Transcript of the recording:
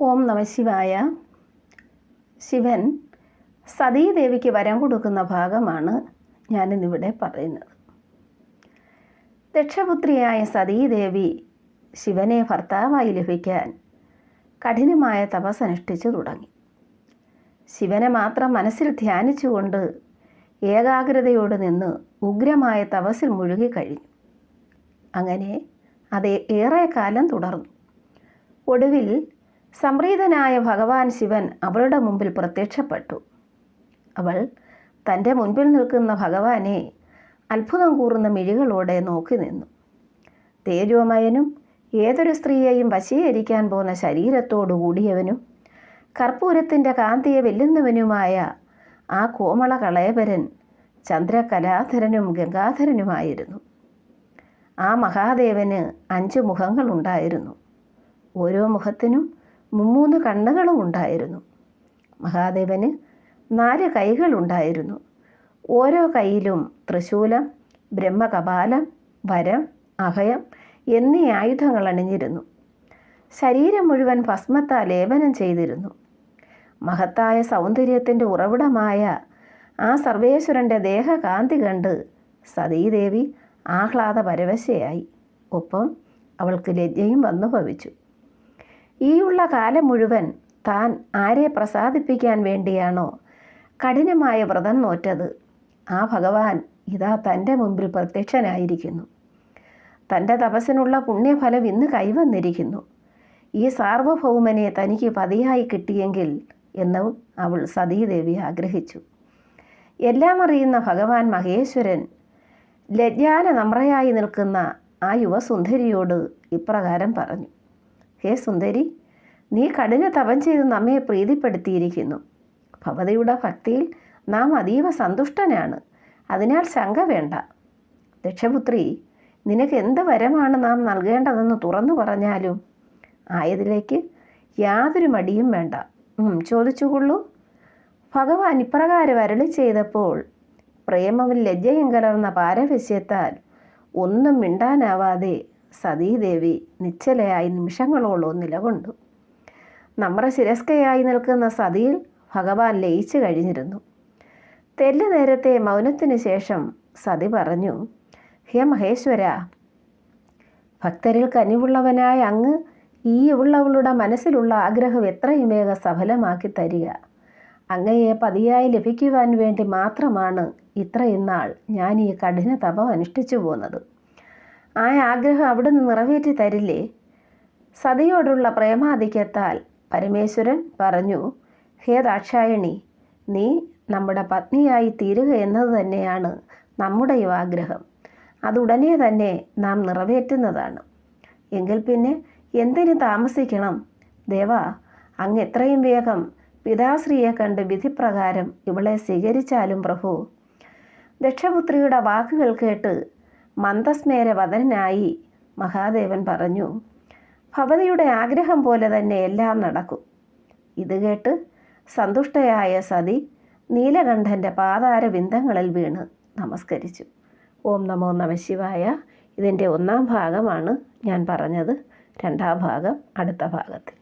ഓം നമശിവായ ശിവൻ സതീദേവിക്ക് വരം കൊടുക്കുന്ന ഭാഗമാണ് ഞാനിന്നിവിടെ പറയുന്നത്. ദക്ഷപുത്രിയായ സതീദേവി ശിവനെ ഭർത്താവായി ലഭിക്കാൻ കഠിനമായ തപസ് അനുഷ്ഠിച്ചു തുടങ്ങി. ശിവനെ മാത്രം മനസ്സിൽ ധ്യാനിച്ചുകൊണ്ട് ഏകാഗ്രതയോട് നിന്ന് ഉഗ്രമായ തപസ്സിൽ മുഴുകിക്കഴിഞ്ഞു അങ്ങനെ അത് ഏറെക്കാലം കാലം തുടർന്നു. ഒടുവിൽ സംപ്രീതനായ ഭഗവാൻ ശിവൻ അവളുടെ മുമ്പിൽ പ്രത്യക്ഷപ്പെട്ടു. അവൾ തന്റെ മുൻപിൽ നിൽക്കുന്ന ഭഗവാനെ അത്ഭുതം കൂറുന്ന മിഴികളോടെ നോക്കി നിന്നു. തേജോമയനും ഏതൊരു സ്ത്രീയെയും വശീകരിക്കാൻ പോകുന്ന ശരീരത്തോടു കൂടിയവനും കർപ്പൂരത്തിന്റെ കാന്തിയെ വെല്ലുന്നവനുമായ ആ കോമള കളയപരൻ ചന്ദ്രകലാധരനും ഗംഗാധരനുമായിരുന്നു. ആ മഹാദേവന് അഞ്ച് മുഖങ്ങളുണ്ടായിരുന്നു. ഓരോ മുഖത്തിനും മുമ്മൂന്ന് കണ്ണുകളും ഉണ്ടായിരുന്നു. മഹാദേവന് നാല് കൈകളുണ്ടായിരുന്നു ഓരോ കൈയിലും തൃശൂലം ബ്രഹ്മകപാലം വരം അഭയം എന്നീ ആയുധങ്ങൾ അണിഞ്ഞിരുന്നു. ശരീരം മുഴുവൻ ഭസ്മത്താൽ ലേപനം ചെയ്തിരുന്നു. മഹത്തായ സൗന്ദര്യത്തിന്റെ ഉറവിടമായ ആ സർവേശ്വരന്റെ ദേഹകാന്തി കണ്ട് സതീദേവി ആഹ്ലാദ പരവശയായി. ഒപ്പം അവൾക്ക് ലജ്ജയും വന്നു ഭവിച്ചു ഈയുള്ള കാലം മുഴുവൻ താൻ ആരെ പ്രസാദിപ്പിക്കാൻ വേണ്ടിയാണോ കഠിനമായ വ്രതം നോറ്റത്? ആ ഭഗവാൻ ഇതാ തന്റെ മുമ്പിൽ പ്രത്യക്ഷനായിരിക്കുന്നു. തന്റെ തപസ്സിനുള്ള പുണ്യഫലം ഇന്ന് കൈവന്നിരിക്കുന്നു. ഈ സാർവഭൗമനെ തനിക്ക് പതിയായി കിട്ടിയെങ്കിൽ എന്ന് അവൾ സതീദേവി ആഗ്രഹിച്ചു. എല്ലാം അറിയുന്ന ഭഗവാൻ മഹേശ്വരൻ ലജ്ജാന നമ്രയായി നിൽക്കുന്ന ആ യുവസുന്ദരിയോട് ഇപ്രകാരം പറഞ്ഞു. ഹേ സുന്ദരി നീ കഠിന തപം ചെയ്ത് നമ്മെ പ്രീതിപ്പെടുത്തിയിരിക്കുന്നു. ഭവതയുടെ ഭക്തിയിൽ നാം അതീവ സന്തുഷ്ടനാണ്. അതിനാൽ ശങ്ക വേണ്ട. ദക്ഷപുത്രി നിനക്ക് എന്ത് വരമാണ് നാം നൽകേണ്ടതെന്ന് തുറന്നു പറഞ്ഞാലും ആയതിലേക്ക് യാതൊരു മടിയും വേണ്ട. ചോദിച്ചുകൊള്ളൂ. ഭഗവാൻ ഇപ്രകാരം അരളി ചെയ്തപ്പോൾ പ്രേമവും ലജ്ജയും കലർന്ന പാരവശ്യത്താൽ ഒന്നും മിണ്ടാനാവാതെ സതീദേവി നിശ്ചലയായി നിമിഷങ്ങളോളം നിലകൊണ്ടു. നമ്രശിരസ്കയായി നിൽക്കുന്ന സതിയിൽ ഭഗവാൻ ലയിച്ചു കഴിഞ്ഞിരുന്നു. തെല്ല് നേരത്തെ മൗനത്തിന് ശേഷം സതി പറഞ്ഞു ഹേ മഹേശ്വര ഭക്തരിൽ കനിവുള്ളവനായ അങ്ങ് ഈ ഉള്ളവളുടെ മനസ്സിലുള്ള ആഗ്രഹം എത്രയും വേഗം സഫലമാക്കി തരിക. അങ്ങയെ പതിയായി ലഭിക്കുവാൻ വേണ്ടി മാത്രമാണ് ഇത്രയും നാൾ ഞാൻ ഈ കഠിന തപം അനുഷ്ഠിച്ചു പോന്നത് ആ ആഗ്രഹം അവിടുന്ന് നിറവേറ്റി തരില്ലേ? സതിയോടുള്ള പ്രേമാധിക്യത്താൽ പരമേശ്വരൻ പറഞ്ഞു ഹേ ദാക്ഷായണി നീ നമ്മുടെ പത്നിയായി തീരുക എന്നത് തന്നെയാണ് നമ്മുടെ ഈ ആഗ്രഹം. അതുടനെ തന്നെ നാം നിറവേറ്റുന്നതാണ്. എങ്കിൽ പിന്നെ എന്തിനു താമസിക്കണം? ദേവ അങ്ങ് എത്രയും വേഗം പിതാശ്രീയെ കണ്ട് വിധിപ്രകാരം ഇവളെ സ്വീകരിച്ചാലും പ്രഭു. ദക്ഷപുത്രിയുടെ വാക്കുകൾ കേട്ട് മന്ദസ്മേര വദനായി മഹാദേവൻ പറഞ്ഞു ഭവതിയുടെ ആഗ്രഹം പോലെ തന്നെ എല്ലാം നടക്കും. ഇത് കേട്ട് സന്തുഷ്ടയായ സതി നീലകണ്ഠന്റെ പാതാര ബിന്ദങ്ങളിൽ വീണ് നമസ്കരിച്ചു. ഓം നമോ നമശിവായ ഇതിന്റെ ഒന്നാം ഭാഗമാണ് ഞാൻ പറഞ്ഞത്. രണ്ടാം ഭാഗം അടുത്ത ഭാഗത്തിൽ.